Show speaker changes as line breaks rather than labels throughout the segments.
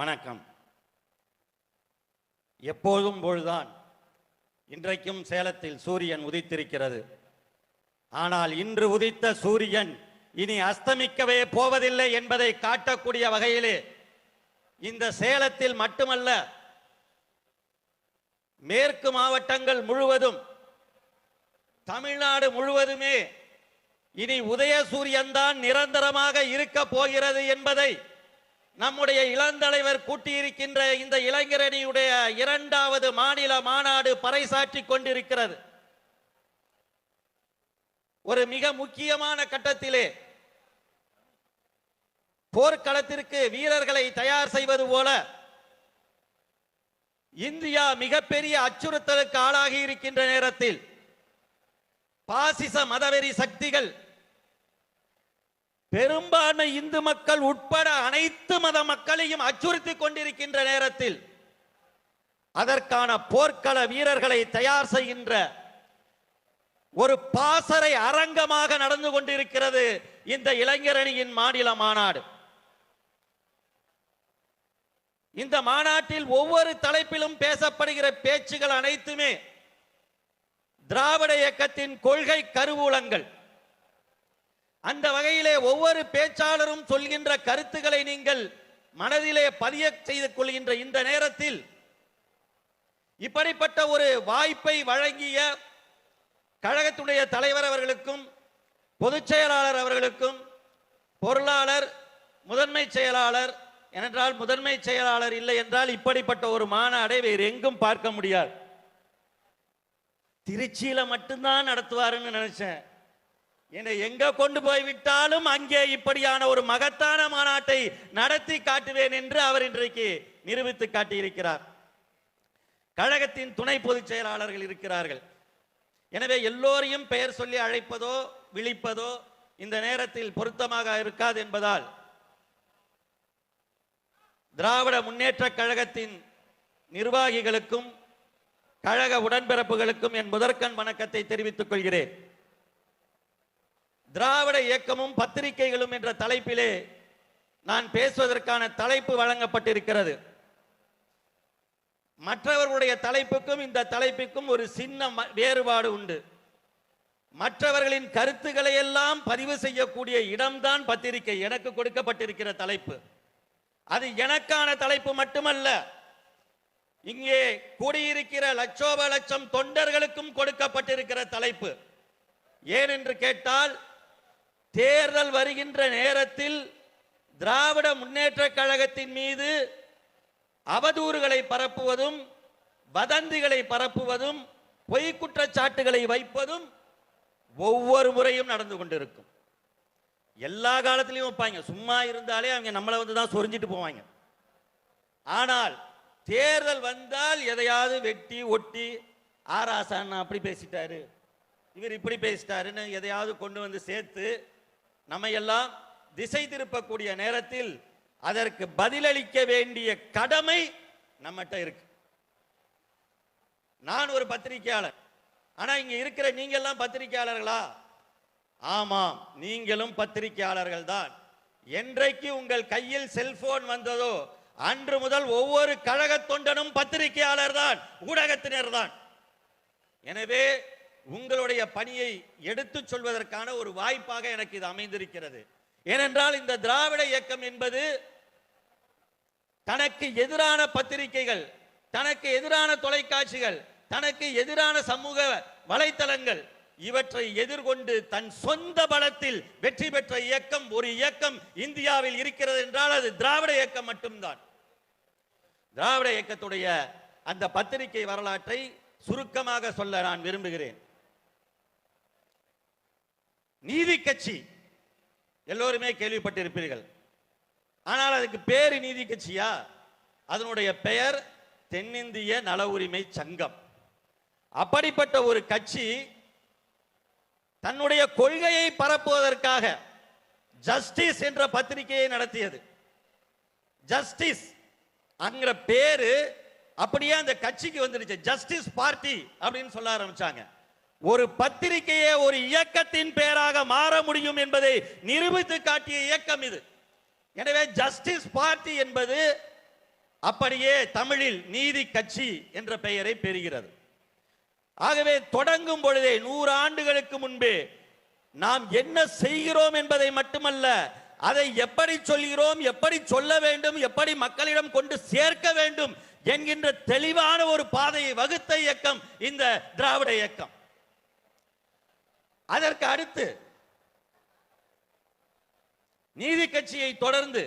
வணக்கம். எப்போதும் போல்தான் இன்றைக்கும் சேலத்தில் சூரியன் உதித்திருக்கிறது. ஆனால் இன்று உதித்த சூரியன் இனி அஸ்தமிக்கவே போவதில்லை என்பதை காட்டக்கூடிய வகையிலே இந்த சேலத்தில் மட்டுமல்ல மேற்கு மாவட்டங்கள் முழுவதும் தமிழ்நாடு முழுவதுமே இனி உதய சூரியன்தான் நிரந்தரமாக இருக்க போகிறது என்பதை நம்முடைய இளந்தலைவர் கூட்டியிருக்கின்ற இந்த இளைஞரணியுடைய இரண்டாவது மாநில மாநாடு பறைசாற்றி கொண்டிருக்கிறது. ஒரு மிக முக்கியமான கட்டத்திலே போர்க்களத்திற்கு வீரர்களை தயார் செய்வது போல இந்தியா மிகப்பெரிய அச்சுறுத்தலுக்கு ஆளாகி இருக்கின்ற நேரத்தில் பாசிச மதவெறி சக்திகள் பெரும்பான்மை இந்து மக்கள் உட்பட அனைத்து மத மக்களையும் அச்சுறுத்திக் கொண்டிருக்கின்ற நேரத்தில் அதற்கான போர்க்கள வீரர்களை தயார் செய்கின்ற ஒரு பாசறை அரங்கமாக நடந்து கொண்டிருக்கிறது இந்த இளைஞரணியின் மாநில மாநாடு. இந்த மாநாட்டில் ஒவ்வொரு தலைப்பிலும் பேசப்படுகிற பேச்சுகள் அனைத்துமே திராவிட இயக்கத்தின் கொள்கை கருவூலங்கள். அந்த வகையிலே ஒவ்வொரு பேச்சாளரும் சொல்கின்ற கருத்துக்களை நீங்கள் மனதிலே பதிய செய்து கொள்கின்ற இந்த நேரத்தில் இப்படிப்பட்ட ஒரு வாய்ப்பை வழங்கிய கழகத்துடைய தலைவர் அவர்களுக்கும் பொதுச் செயலாளர் அவர்களுக்கும் பொருளாளர் முதன்மை செயலாளர் ஏனென்றால் முதன்மை செயலாளர் இல்லை என்றால் இப்படிப்பட்ட ஒரு மாநாடை வேறு எங்கும் பார்க்க முடியாது. திருச்சியில மட்டும்தான் நடத்துவாருன்னு நினைச்சேன். என்னை எங்க கொண்டு போய் விட்டாலும் அங்கே இப்படியான ஒரு மகத்தான மாநாட்டை நடத்தி காட்டுவேன் என்று அவர் இன்றைக்கு நிரூபித்து காட்டியிருக்கிறார். கழகத்தின் துணை பொதுச் செயலாளர்கள் இருக்கிறார்கள். எனவே எல்லோரையும் பெயர் சொல்லி அழைப்பதோ விழிப்பதோ இந்த நேரத்தில் பொருத்தமாக இருக்காது என்பதால் திராவிட முன்னேற்ற கழகத்தின் நிர்வாகிகளுக்கும் கழக உடன்பிறப்புகளுக்கும் என் முதற்கண் வணக்கத்தை தெரிவித்துக் கொள்கிறேன். திராவிட இயக்கமும் பத்திரிகைகளும் என்ற தலைப்பிலே நான் பேசுவதற்கான தலைப்பு வழங்கப்பட்டிருக்கிறது. மற்றவர்களுடைய தலைப்புக்கும் இந்த தலைப்புக்கும் ஒரு சின்ன வேறுபாடு உண்டு. மற்றவர்களின் கருத்துக்களை எல்லாம் பதிவு செய்யக்கூடிய இடம்தான் பத்திரிகை எனக்கு கொடுக்கப்பட்டிருக்கிற தலைப்பு. அது எனக்கான தலைப்பு மட்டுமல்ல இங்கே கூடியிருக்கிற லட்சோப லட்சம் தொண்டர்களுக்கும் கொடுக்கப்பட்டிருக்கிற தலைப்பு. ஏன் என்று கேட்டால் தேர்தல் வருகின்ற நேரத்தில் திராவிட முன்னேற்ற கழகத்தின் மீது அவதூறுகளை பரப்புவதும் வதந்திகளை பரப்புவதும் பொய் குற்றச்சாட்டுகளை வைப்பதும் ஒவ்வொரு முறையும் நடந்து கொண்டிருக்கும். எல்லா காலத்திலையும் வைப்பாங்க. சும்மா இருந்தாலே அவங்க நம்மளை வந்து தான் சொரிஞ்சிட்டு போவாங்க. ஆனால் தேர்தல் வந்தால் எதையாவது வெட்டி ஒட்டி ஆராசான் அப்படி பேசிட்டாரு இவர் இப்படி பேசிட்டாருன்னு எதையாவது கொண்டு வந்து சேர்த்து நம்ம எல்லாம் திசை திருப்பக்கூடிய நேரத்தில் அதற்கு பதிலளிக்க வேண்டிய கடமை நம்மகிட்ட இருக்கு. நான் ஒரு பத்திரிகையாளர். ஆனா இங்க இருக்கிற நீங்க எல்லாம் பத்திரிகையாளர்களா? ஆமாம் நீங்களும் பத்திரிகையாளர்கள் தான். என்றைக்கு உங்கள் கையில் செல்போன் வந்ததோ அன்று முதல் ஒவ்வொரு கழக தொண்டனும் பத்திரிகையாளர் தான் ஊடகத்தினர் தான். எனவே உங்களுடைய பணியை எடுத்துச் சொல்வதற்கான ஒரு வாய்ப்பாக எனக்கு இது அமைந்திருக்கிறது. ஏனென்றால் இந்த திராவிட இயக்கம் என்பது தனக்கு எதிரான பத்திரிகைகள் தனக்கு எதிரான தொலைக்காட்சிகள் தனக்கு எதிரான சமூக வலைத்தளங்கள் இவற்றை எதிர்கொண்டு தன் சொந்த பலத்தில் வெற்றி பெற்ற இயக்கம் ஒரு இயக்கம் இந்தியாவில் இருக்கிறது என்றால் அது திராவிட இயக்கம் மட்டும்தான். திராவிட இயக்கத்துடைய அந்த பத்திரிகை வரலாற்றை சுருக்கமாக சொல்ல நான் விரும்புகிறேன். நீதி கட்சி. எல்லோருமே கேள்விப்பட்டிருப்பீர்கள். ஆனால் அதுக்கு பேரு நீதி கட்சியா? அதனுடைய பெயர் தென்னிந்திய நல உரிமை சங்கம். அப்படிப்பட்ட ஒரு கட்சி தன்னுடைய கொள்கையை பரப்புவதற்காக ஜஸ்டிஸ் என்ற பத்திரிகையை நடத்தியது. ஜஸ்டிஸ் அங்கிற பேரு அப்படியே அந்த கட்சிக்கு வந்துடுச்சு ஜஸ்டிஸ் பார்ட்டி அப்படின்னு சொல்ல ஆரம்பிச்சாங்க. ஒரு பத்திரிகையை ஒரு இயக்கத்தின் பெயராக மாற முடியும் என்பதை நிரூபித்து காட்டிய இயக்கம் இது. எனவே ஜஸ்டிஸ் பார்ட்டி என்பது அப்படியே தமிழில் நீதி கட்சி என்ற பெயரை பெறுகிறது. ஆகவே தொடங்கும் பொழுதே நூறு ஆண்டுகளுக்கு முன்பே நாம் என்ன செய்கிறோம் என்பதை மட்டுமல்ல அதை எப்படி சொல்கிறோம் எப்படி சொல்ல வேண்டும் எப்படி மக்களிடம் கொண்டு சேர்க்க வேண்டும் என்கின்ற தெளிவான ஒரு பாதையை வகுத்த இயக்கம் இந்த திராவிட இயக்கம். அதற்கு அடுத்து நீதி கட்சியை தொடர்ந்து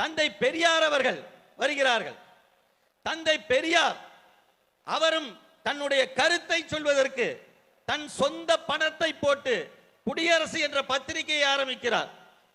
தந்தை பெரியார் அவர்கள் வருகிறார்கள். தந்தை பெரியார் அவரும் தன்னுடைய கருத்தை சொல்வதற்கு தன் சொந்த பணத்தை போட்டு குடியரசு என்ற பத்திரிகையை ஆரம்பிக்கிறார்.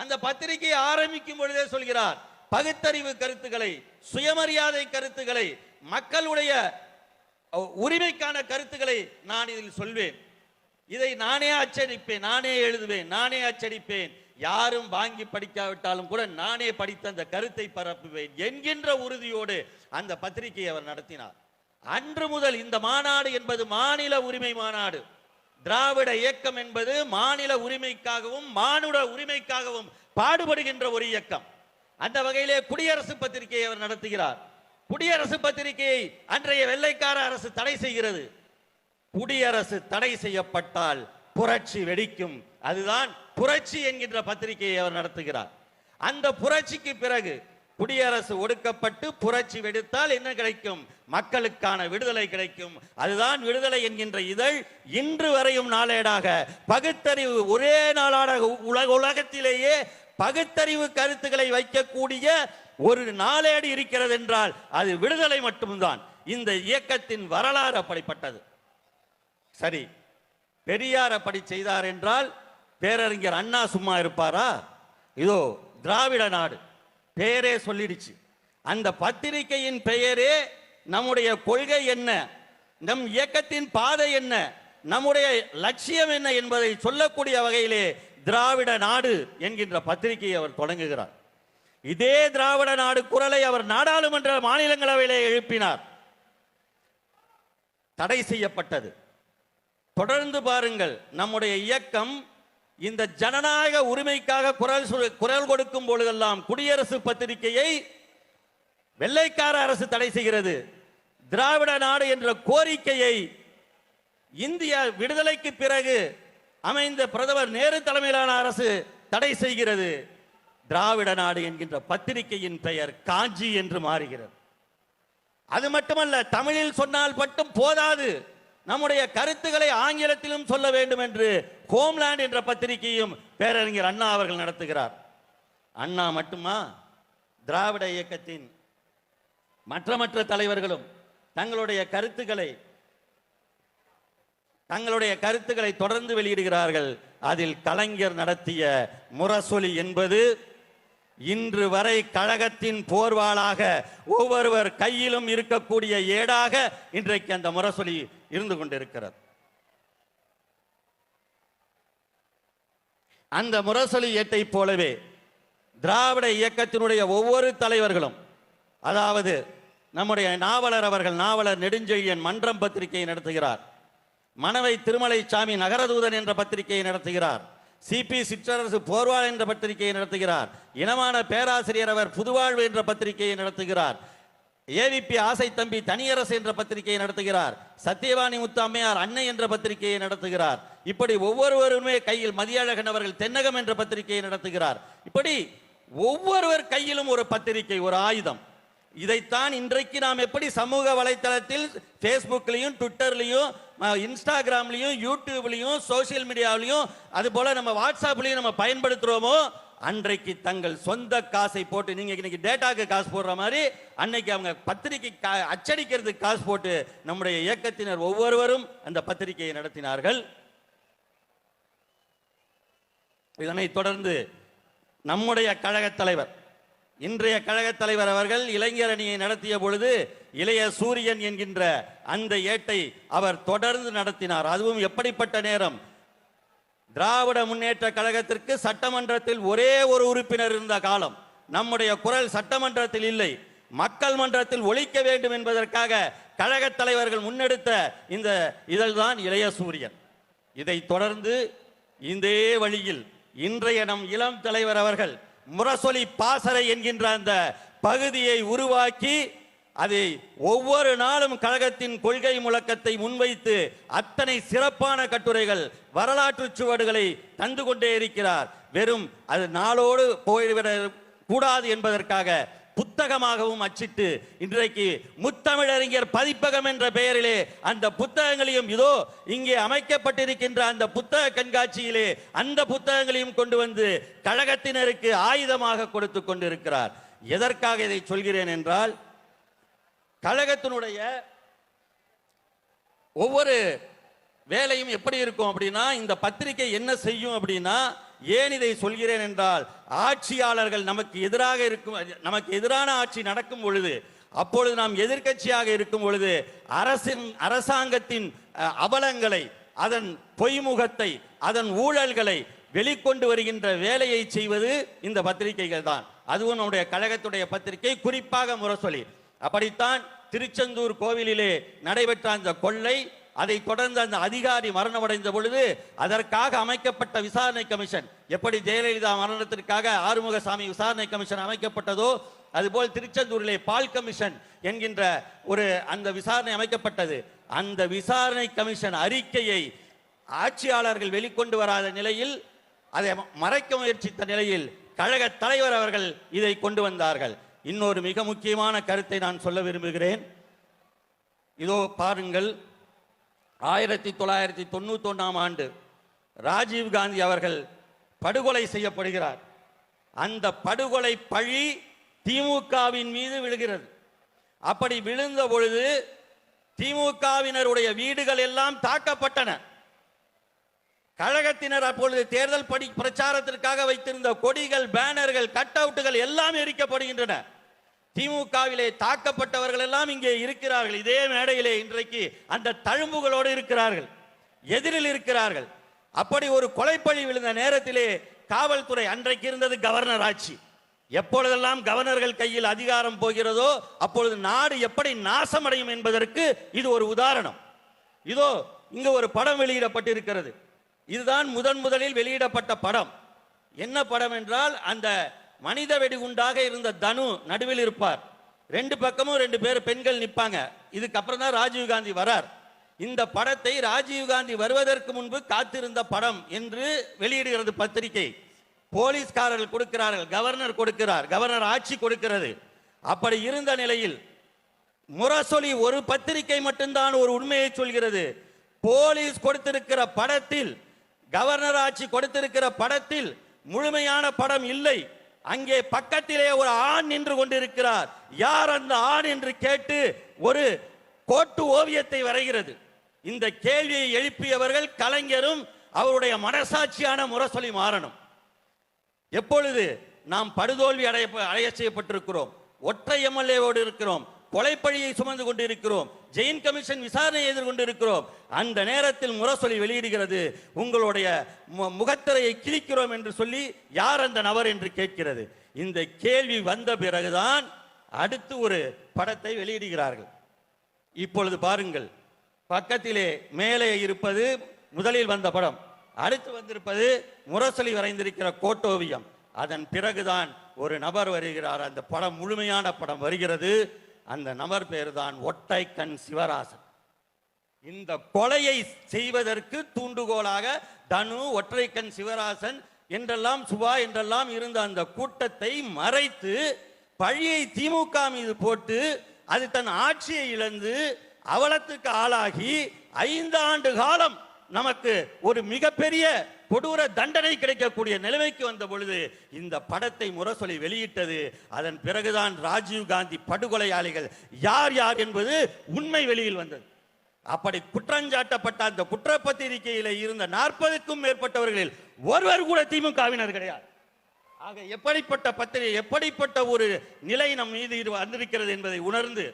அந்த பத்திரிகையை ஆரம்பிக்கும் பொழுதே சொல்கிறார் பகுத்தறிவு கருத்துக்களை சுயமரியாதை கருத்துக்களை மக்களுடைய உரிமைக்கான கருத்துக்களை நான் இதில் சொல்வேன். இதை நானே அச்சடிப்பேன் நானே எழுதுவேன் நானே அச்சடிப்பேன். யாரும் வாங்கி படிக்காவிட்டாலும் கூட நானே படித்த அந்த கருத்தை பரப்புவேன் என்கின்ற உறுதியோடு அந்த பத்திரிகையை அவர் நடத்தினார். அன்று முதல் இந்த மாநாடு என்பது மாநில உரிமை மாநாடு. திராவிட இயக்கம் என்பது மாநில உரிமைக்காகவும் மானுட உரிமைக்காகவும் பாடுபடுகின்ற ஒரு இயக்கம். அந்த வகையிலே குடியரசு பத்திரிகையை அவர் நடத்துகிறார். குடியரசு பத்திரிகையை அன்றைய வெள்ளைக்கார அரசு தடை செய்கிறது. குடியரசு தடை செய்யப்பட்டால் புரட்சி வெடிக்கும். அதுதான் புரட்சி என்கின்ற பத்திரிகையை அவர் நடத்துகிறார். அந்த புரட்சிக்கு பிறகு குடியரசு ஒடுக்கப்பட்டு புரட்சி வெடித்தால் என்ன கிடைக்கும்? மக்களுக்கான விடுதலை கிடைக்கும். அதுதான் விடுதலை என்கின்ற இதழ் இன்று வரையும் நாளேடாக பகுத்தறிவு ஒரே நாளாக உலக உலகத்திலேயே பகுத்தறிவு கருத்துக்களை வைக்கக்கூடிய ஒரு நாளேடு இருக்கிறது என்றால் அது விடுதலை மட்டும்தான். இந்த இயக்கத்தின் வரலாறு அப்படிப்பட்டது. சரி பெரியார் அப்படி செய்தார் என்றால் பேரறிஞர் அண்ணா சும்மா இருப்பாரா? இதோ திராவிட நாடு பெயரே சொல்லிடுச்சு. அந்த பத்திரிகையின் பெயரே நம்முடைய கொள்கை என்ன? நம் இயக்கத்தின் பாதை என்ன? நம்முடைய லட்சியம் என்ன என்பதை சொல்லக்கூடிய வகையிலே திராவிட நாடு என்கின்ற பத்திரிகையை அவர் தொடங்குகிறார். இதே திராவிட நாடு குரலை அவர் நாடாளுமன்ற மாநிலங்களவையிலே எழுப்பினார். தடை செய்யப்பட்டது. தொடர்ந்து பாருங்கள் நம்முடைய இயக்கம் இந்த ஜனநாயக உரிமைக்காக குரல் குரல் கொடுக்கும் பொழுதெல்லாம் குடியரசு பத்திரிகையை வெள்ளைக்கார அரசு தடை செய்கிறது. திராவிட நாடு என்ற கோரிக்கையை இந்திய விடுதலைக்கு பிறகு அமைந்த பிரதமர் நேரு தலைமையிலான அரசு தடை செய்கிறது. திராவிட நாடு என்கின்ற பத்திரிகையின் பெயர் காஞ்சி என்று மாறுகிறது. அது மட்டுமல்ல தமிழில் சொன்னால் மட்டும் போதாது. நம்முடைய கருத்துக்களை ஆங்கிலத்திலும் சொல்ல வேண்டும் என்று ஹோம்லேண்ட் என்ற பத்திரிகையும் பேரறிஞர் அண்ணா அவர்கள் நடத்துகிறார். அண்ணா மட்டுமா? திராவிட இயக்கத்தின் மற்ற மற்ற தலைவர்களும் தங்களுடைய கருத்துக்களை தங்களுடைய கருத்துக்களை தொடர்ந்து வெளியிடுகிறார்கள். அதில் கலைஞர் நடத்திய முரசொலி என்பது இன்று வரை கழகத்தின் போர்வாளாக ஒவ்வொருவர் கையிலும் இருக்கக்கூடிய ஏடாக இன்றைக்கு அந்த முரசொலி இருந்து கொண்டிருக்கிறது. அந்த முரசொலி ஏட்டை போலவே திராவிட இயக்கத்தினுடைய ஒவ்வொரு தலைவர்களும் அதாவது நம்முடைய நாவலர் அவர்கள் நாவலர் நெடுஞ்செழியன் மன்றம் பத்திரிகையை நடத்துகிறார். மணவை திருமலை சாமி நகரதூதன் என்ற பத்திரிகையை நடத்துகிறார். சிபி சிற்றரசு போர்வாள் என்ற பத்திரிகையை நடத்துகிறார். இனமான பேராசிரியர் அவர் புதுவாழ்வு என்ற பத்திரிகையை நடத்துகிறார். ஏவிபி ஆசை தம்பி தனியரசு என்ற பத்திரிகையை நடத்துகிறார். சத்தியவாணி முத்தாமையார் அன்னை என்ற பத்திரிகையை நடத்துகிறார். இப்படி ஒவ்வொருவருமே கையில் மதியழகன் அவர்கள் தென்னகம் என்ற பத்திரிகையை நடத்துகிறார். இப்படி ஒவ்வொருவர் கையிலும் ஒரு பத்திரிகை ஒரு ஆயுதம். இதைத்தான் இன்றைக்கு நாம் எப்படி சமூக வலைத்தளத்தில் ஃபேஸ்புக்லையும் ட்விட்டர்லையும் இன்ஸ்டாகிராம்லையும் யூடியூப்லையும் சோஷியல் மீடியாவிலையும் அதுபோல் நம்ம வாட்ஸ்அப்லையும் நம்ம பயன்படுத்துகிறோமோ அன்றைக்கு தங்கள் சொந்த காசை போட்டு நீங்க இன்னைக்கு டேட்டாக்கு காசு போடுற மாதிரி அன்னைக்கு அவங்க பத்திரிகை கா- அச்சடிக்கிறதுக்கு காசு போட்டு நம்முடைய இயக்கத்தினர் ஒவ்வொருவரும் அந்த பத்திரிகையை நடத்தினார்கள். இதனை தொடர்ந்து நம்முடைய கழகத் தலைவர் இன்றைய கழகத் தலைவர் அவர்கள் இளைஞர் அணியை நடத்திய பொழுது இளைய சூரியன் என்கின்ற அந்த ஏட்டை அவர் தொடர்ந்து நடத்தினார். அதுவும் எப்படிப்பட்ட நேரம்? திராவிட முன்னேற்ற கழகத்திற்கு சட்டமன்றத்தில் ஒரே ஒரு உறுப்பினர் இருந்த காலம் நம்முடைய குரல் சட்டமன்றத்தில் இல்லை. மக்கள் மன்றத்தில் ஒழிக்க வேண்டும் என்பதற்காக கழக தலைவர்கள் முன்னெடுத்த இந்த இதழ்தான் இளைய சூரியன். இதை தொடர்ந்து இதே வழியில் இன்றைய நம் இளம் தலைவர் அவர்கள் முரசொலி பாசறை என்கின்ற அந்த பகுதியை உருவாக்கி அதை ஒவ்வொரு நாளும் கழகத்தின் கொள்கை முழக்கத்தை முன்வைத்து அத்தனை சிறப்பான கட்டுரைகள் வரலாற்று சுவடுகளை தந்து கொண்டே இருக்கிறார். வெறும் அது நாளோடு போய்விட கூடாது என்பதற்காக புத்தகமாகவும் அச்சிட்டு இன்றைக்கு முத்தமிழறிஞர் பதிப்பகம் என்ற பெயரிலே அந்த புத்தகங்களையும் இதோ இங்கே அமைக்கப்பட்டிருக்கின்ற அந்த புத்தக கண்காட்சியிலே அந்த புத்தகங்களையும் கொண்டு வந்து கழகத்தினருக்கு ஆயுதமாக கொடுத்து கொண்டிருக்கிறார். எதற்காக இதை சொல்கிறேன் என்றால் கழகத்தினுடைய ஒவ்வொரு வேலையும் எப்படி இருக்கும் அப்படின்னா இந்த பத்திரிகை என்ன செய்யும் அப்படின்னா ஏன் இதை சொல்கிறேன் என்றால் ஆட்சியாளர்கள் நமக்கு எதிராக இருக்கும் நமக்கு எதிரான ஆட்சி நடக்கும் பொழுது அப்பொழுது நாம் எதிர்க்கட்சியாக இருக்கும் பொழுது அரசின் அரசாங்கத்தின் அவலங்களை அதன் பொய்முகத்தை அதன் ஊழல்களை வெளிக்கொண்டு வருகின்ற வேலையை செய்வது இந்த பத்திரிகைகள் தான் அதுவும் நம்முடைய கழகத்துடைய பத்திரிகை குறிப்பாக முரசொலி. அப்படித்தான் திருச்செந்தூர் கோவிலிலே நடைபெற்ற அந்த கொள்ளை அதை தொடர்ந்து அந்த அதிகாரி மரணமடைந்த பொழுது அதற்காக அமைக்கப்பட்ட விசாரணை கமிஷன் எப்படி ஜெயலலிதா மரணத்திற்காக ஆறுமுகசாமி விசாரணை கமிஷன் அமைக்கப்பட்டதோ அதுபோல் திருச்செந்தூரிலே பால் கமிஷன் என்கின்ற ஒரு அந்த விசாரணை அமைக்கப்பட்டது. அந்த விசாரணை கமிஷன் அறிக்கையை ஆட்சியாளர்கள் வெளிக்கொண்டு வராத நிலையில் அதை மறைக்க முயற்சித்த நிலையில் கழக தலைவர் அவர்கள் இதை கொண்டு வந்தார்கள். இன்னொரு மிக முக்கியமான கருத்தை நான் சொல்ல விரும்புகிறேன். இதோ பாருங்கள் ஆயிரத்தி தொள்ளாயிரத்தி தொண்ணூத்தி ஒன்றாம் ஆண்டு ராஜீவ் காந்தி அவர்கள் படுகொலை செய்யப்படுகிறார். அந்த படுகொலை பழி திமுகவின் மீது விழுகிறது. அப்படி விழுந்த பொழுது திமுகவினருடைய வீடுகள் எல்லாம் தாக்கப்பட்டன. கழகத்தினர் அப்பொழுது தேர்தல் படி பிரச்சாரத்திற்காக வைத்திருந்த கொடிகள் பேனர்கள் கட் அவுட்டுகள் எல்லாம் எரிக்கப்படுகின்றன. திமுகவிலே தாக்கப்பட்டவர்கள் எல்லாம் இங்கே இருக்கிறார்கள். இதே மேடையிலே இன்றைக்கு அந்த தழும்புகளோடு இருக்கிறார்கள். எதிரில் இருக்கிறார்கள். அப்படி ஒரு கொலைப்பழி விழுந்த நேரத்திலே காவல்துறை அன்றைக்கு இருந்தது கவர்னர் ஆட்சி. எப்பொழுதெல்லாம் கவர்னர்கள் கையில் அதிகாரம் போகிறதோ அப்பொழுது நாடு எப்படி நாசமடையும் என்பதற்கு இது ஒரு உதாரணம். இதோ இங்கு ஒரு படம் வெளியிடப்பட்டிருக்கிறது. இதுதான் முதன் முதலில் வெளியிடப்பட்ட படம். என்ன படம் என்றால் அந்த மனித வெடிகுண்டாக இருந்த தனு நடுவில் இருப்பார். ரெண்டு பக்கமும் ரெண்டு பேர் பெண்கள் நிற்பாங்க. இதுக்கப்புறம் தான் ராஜீவ் காந்தி வரார். இந்த படத்தை ராஜீவ் காந்தி வருவதற்கு முன்பு காத்திருந்த படம் என்று வெளியிடுகிறது பத்திரிகை. போலீஸ்காரர்கள் கொடுக்கிறார்கள் கவர்னர் கொடுக்கிறார் கவர்னர் ஆட்சி கொடுக்கிறது. அப்படி இருந்த நிலையில் முரசொலி ஒரு பத்திரிகை மட்டும்தான் ஒரு உண்மையை சொல்கிறது. போலீஸ் கொடுத்திருக்கிற படத்தில் கவர்னர் ஆட்சி கொடுத்திருக்கிற படத்தில் முழுமையான படம் இல்லை. அங்கே பக்கத்திலே ஒரு ஆண் நின்று கொண்டிருக்கிறார். யார் அந்த ஆண் என்று கேட்டு ஒரு கோட்டு ஓவியத்தை வரைகிறது. இந்த கேள்வியை எழுப்பியவர்கள் கலைஞரும் அவருடைய மனசாட்சியான முரசொலி மாறணும். எப்பொழுது நாம் படுதோல்வி அடைய அடைய செய்யப்பட்டிருக்கிறோம். ஒற்றை எம்எல்ஏவோடு இருக்கிறோம். கொலைப்பழியை சுமந்து கொண்டிருக்கிறோம். ஜெயின் கமிஷன் விசாரணை எதிர்கொண்டிருக்கிறோம். அந்த நேரத்தில் முரசொலி வெளியிடுகிறது. உங்களுடைய மு- முகத்திரையை கிழிக்கிறோம் என்று சொல்லி யார் அந்த நபர் என்று கேட்கிறது. இந்த கேள்வி வந்த பிறகுதான் அடுத்து ஒரு படத்தை வெளியிடுகிறார்கள். இப்பொழுது பாருங்கள். பக்கத்திலே மேலே இருப்பது முதலில் வந்த படம். அடுத்து வந்திருப்பது முரசொலி வரைந்திருக்கிற கோட்டோவியம். அதன் பிறகுதான் ஒரு நபர் வருகிறார். அந்த படம் முழுமையான படம் வருகிறது. அந்த நபர் பேர் தான் ஒட்டைக்கண் சிவராசன். இந்த கொலையை செய்வதற்கு தூண்டுகோலாக தனு ஒற்றைக்கண் சிவராசன் என்றெல்லாம் சுபா என்றெல்லாம் இருந்த அந்த கூட்டத்தை மறைத்து பழியை திமுக மீது போட்டு அது தன் ஆட்சியை இழந்து அவலத்துக்கு ஆளாகி ஐந்து ஆண்டு காலம் நமக்கு ஒரு மிகப்பெரிய கொடூர தண்டனை கிடைக்கக்கூடிய நிலைமைக்கு வந்த பொழுது இந்த படத்தை முரசொலி வெளியிட்டது. அதன் பிறகுதான் ராஜீவ் காந்தி படுகொலையாளிகள் யார் யார் என்பது உண்மை வெளியில் வந்தது. அப்படி குற்றஞ்சாட்டப்பட்ட அந்த குற்றப்பத்திரிகையில இருந்த நாற்பதுக்கும் மேற்பட்டவர்களில் ஒருவர் கூட திமுகவினர் கிடையாது. ஆக எப்படிப்பட்ட பத்திரிகை எப்படிப்பட்ட ஒரு நிலை நம் மீது வந்திருக்கிறது என்பதை உணர்ந்து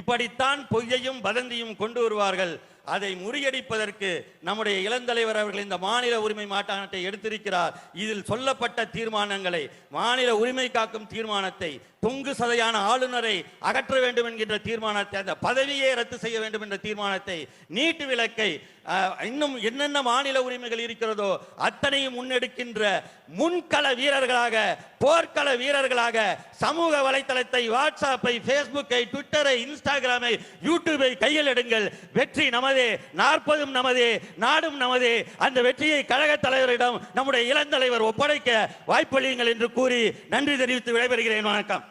இப்படித்தான் பொய்யையும் வதந்தியும் கொண்டு வருவார்கள். அதை முறியடிப்பதற்கு நம்முடைய இளந்தலைவர் அவர்கள் இந்த மாநில உரிமை மாநாட்டை எடுத்திருக்கிறார். இதில் சொல்லப்பட்ட தீர்மானங்களை மாநில உரிமை காக்கும் தீர்மானத்தை தொங்கு சதையான ஆளுநரை அகற்ற வேண்டும் என்கின்ற தீர்மானத்தை அந்த பதவியை ரத்து செய்ய வேண்டும் என்ற தீர்மானத்தை நீட்டு விலக்கை இன்னும் என்னென்ன மாநில உரிமைகள் இருக்கிறதோ அத்தனையும் முன்னெடுக்கின்ற முன்கள வீரர்களாக போர்க்கள வீரர்களாக சமூக வலைத்தளத்தை வாட்ஸ்அப்பை ஃபேஸ்புக்கை ட்விட்டரை இன்ஸ்டாகிராமை யூடியூபை கையில் எடுங்கள். வெற்றி நமதே நாற்பதும் நமதே நாடும் நமதே. அந்த வெற்றியை கழக தலைவரிடம் நம்முடைய இளந்தலைவர் ஒப்படைக்க வாய்ப்பளியுங்கள் என்று கூறி நன்றி தெரிவித்து விடைபெறுகிறேன். வணக்கம்.